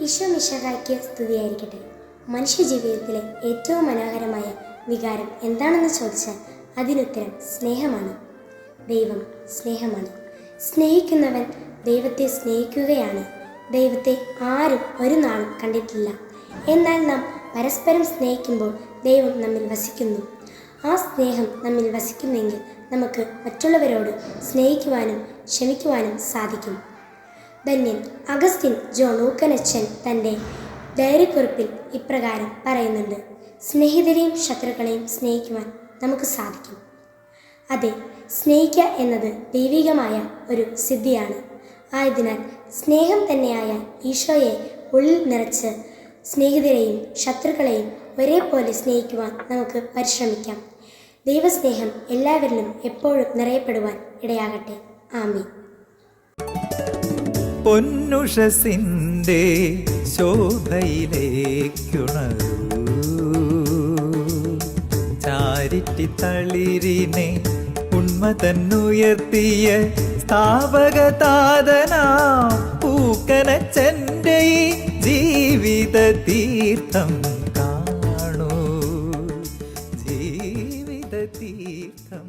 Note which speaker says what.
Speaker 1: ഈശോ മിശഹായ്ക്ക് സ്തുതിയായിരിക്കട്ടെ. മനുഷ്യ ജീവിതത്തിലെ ഏറ്റവും മനോഹരമായ വികാരം എന്താണെന്ന് ചോദിച്ചാൽ അതിനുത്തരം സ്നേഹമാണ്. ദൈവം സ്നേഹമാണ്. സ്നേഹിക്കുന്നവൻ ദൈവത്തെ സ്നേഹിക്കുകയാണ്. ദൈവത്തെ ആരും ഒരു നാളും കണ്ടിട്ടില്ല. എന്നാൽ നാം പരസ്പരം സ്നേഹിക്കുമ്പോൾ ദൈവം നമ്മിൽ വസിക്കുന്നു. ആ സ്നേഹം നമ്മിൽ വസിക്കുന്നെങ്കിൽ നമുക്ക് മറ്റുള്ളവരോട് സ്നേഹിക്കുവാനും ക്ഷമിക്കുവാനും സാധിക്കും. ധന്യൻ അഗസ്റ്റിൻ ജോൺ ഊക്കനച്ചൻ തന്റെ ഡയറിക്കുറിപ്പിൽ ഇപ്രകാരം പറയുന്നുണ്ട്. സ്നേഹിതരെയും ശത്രുക്കളെയും സ്നേഹിക്കുവാൻ നമുക്ക് സാധിക്കും. അതെ സ്നേഹിക്കുക എന്നത് ദൈവികമായ ഒരു സിദ്ധിയാണ്. ആയതിനാൽ സ്നേഹം തന്നെയായ ഈശോയെ ഉള്ളിൽ നിറച്ച് സ്നേഹിതരെയും ശത്രുക്കളെയും ഒരേപോലെ സ്നേഹിക്കുവാൻ നമുക്ക് പരിശ്രമിക്കാം. ദൈവസ്നേഹം എല്ലാവരിലും എപ്പോഴും നിറയപ്പെടുവാൻ ഇടയാകട്ടെ. ആമീൻ.
Speaker 2: പൊന്നുഷസിന്റെ ശോഭയിലേക്കുണരൂ ചാരിറ്റി തളിരിനെ ഉണ്മതന്നുയർത്തിയ സ്ഥാപകതാതന പൂക്കനച്ചന്റെ ജീവിത തീർത്ഥം കാണൂ. ജീവിത തീർത്ഥം